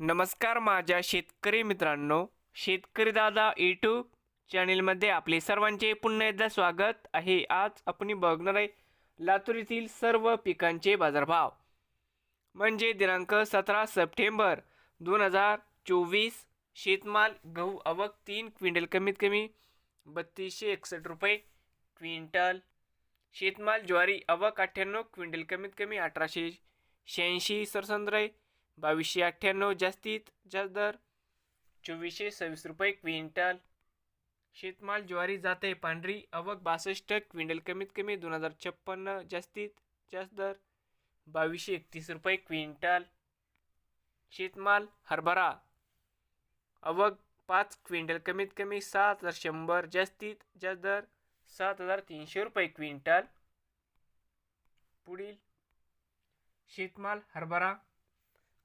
नमस्कार माझ्या शेतकरी मित्रांनो शेतकरी दादा यूट्यूब चॅनेलमध्ये आपले सर्वांचे पुन्हा एकदा स्वागत आहे. आज आपण बघणार आहे लातूर येथील सर्व पिकांचे बाजारभाव. म्हणजे दिनांक सतरा सप्टेंबर दोन हजार चोवीस शेतमाल गहू आवक तीन क्विंटल कमीत कमी बत्तीसशे एकसष्ट रुपये क्विंटल. शेतमाल ज्वारी आवक अठ्ठ्याण्णव क्विंटल कमीत कमी अठराशे शहाऐंशी सरसंद्र बावीसशे अठ्ठ्याण्णव जास्तीत जास्त दर चोवीसशे सव्वीस रुपये क्विंटल. शेतमाल ज्वारी जाते पांढरी आवक बासष्ट क्विंटल कमीत कमी दोन हजार छप्पन्न जास्तीत जास्त दर बावीसशे एकतीस रुपये क्विंटल. शेतमाल हरभरा आवक पाच क्विंटल कमीत कमी सात हजार शंभर जास्तीत जास्त दर सात हजार तीनशे रुपये क्विंटल. पुढील शेतमाल हरभरा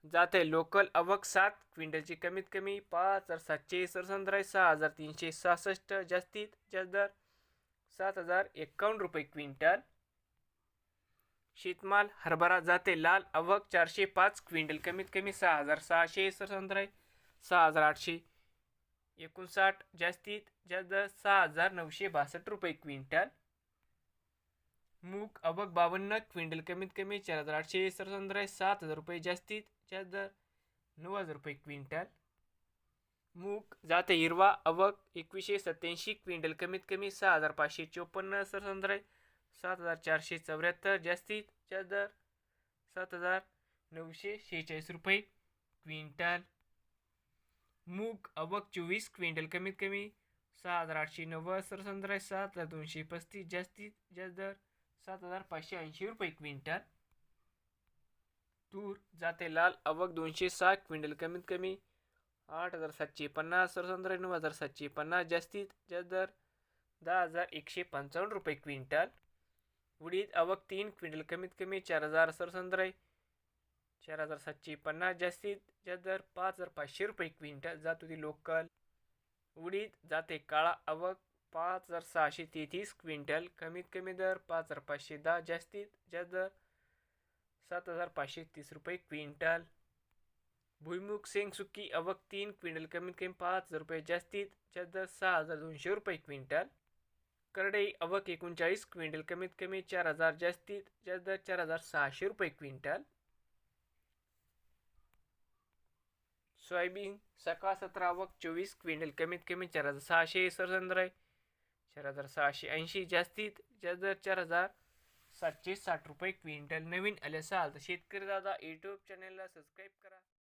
जाते. लोकल अवक सात क्विंटलची कमीत कमी पाच हजार सातशे सरसंद्र आहे सहा हजार तीनशे सहासष्ट जास्तीत जास्त दर सात हजार एकावन्न रुपये क्विंटल. शेतमाल हरभरा जाते. लाल अवक चारशे पाच क्विंटल कमीत कमी सहा हजार सहाशे सरसंद्र सहा हजार आठशे एकोणसाठ जास्तीत जास्त दर सहा हजार नऊशे बासष्ट रुपये क्विंटल. मूग अवक बावन्न क्विंटल कमीत कमी चार हजार आठशे सरसंद्र सात हजार रुपये जास्तीत जास्त दर नऊ हजार रुपये क्विंटल मूग जाते हिरवा अवक एकवीसशे सत्याऐंशी क्विंटल कमीत कमी सहा हजार पाचशे चोपन्न सरसंद्र आहे सात हजार चारशे चौऱ्याहत्तर जास्तीत जास्त दर सात हजार नऊशे शेहेचाळीस रुपये क्विंटल मूग अवक चोवीस क्विंटल कमीत कमी सहा हजार आठशे नव्वद सरसंद्र आहे सात हजार दोनशे पस्तीस जास्तीत जास्त दर सात हजार पाचशे ऐंशी रुपये क्विंटल. तूर जाते लाल अवक दोनशे सहा क्विंटल कमीत कमी आठ हजार सातशे पन्नास सरसंद्र नऊ हजार सातशे पन्नास जास्तीत जास्त दर दहा हजार एकशे पंचावन्न रुपये क्विंटल. उडीद अवक तीन क्विंटल कमीत कमी चार हजार सरसंद्र चार हजार सातशे पन्नास जास्तीत जास्त दर पाच हजार पाचशे रुपये क्विंटल जात होती लोकल. उडीद जाते काळा अवक पाच हजार सहाशे तेहतीस क्विंटल कमीत कमी दर पाच हजार पाचशे दहा जास्तीत जास्त दर सात हजार पाचशे तीस रुपये क्विंटल. भुईमुग सेंग सुकी अवक तीन क्विंटल कमीत कमी पाच हजार रुपये जास्तीत जास्त दर सहा हजार दोनशे रुपये क्विंटल. करडई अवक एकोणचाळीस क्विंटल कमीत कमी चार हजार जास्तीत जास्त दर चार हजार सहाशे रुपये क्विंटल. सोयाबीन सकाळ सतरा अवक चोवीस क्विंटल कमीत कमी चार हजार सहाशे सरसंद्राय आहे चार हजार सहाशे ऐंशी जास्तीत जास्त दर चार हजार सातशे साठ रुपये क्विंटल. नवीन आले असाल तर शेतकरी दादा यूट्यूब चॅनलला सबस्क्राईब करा.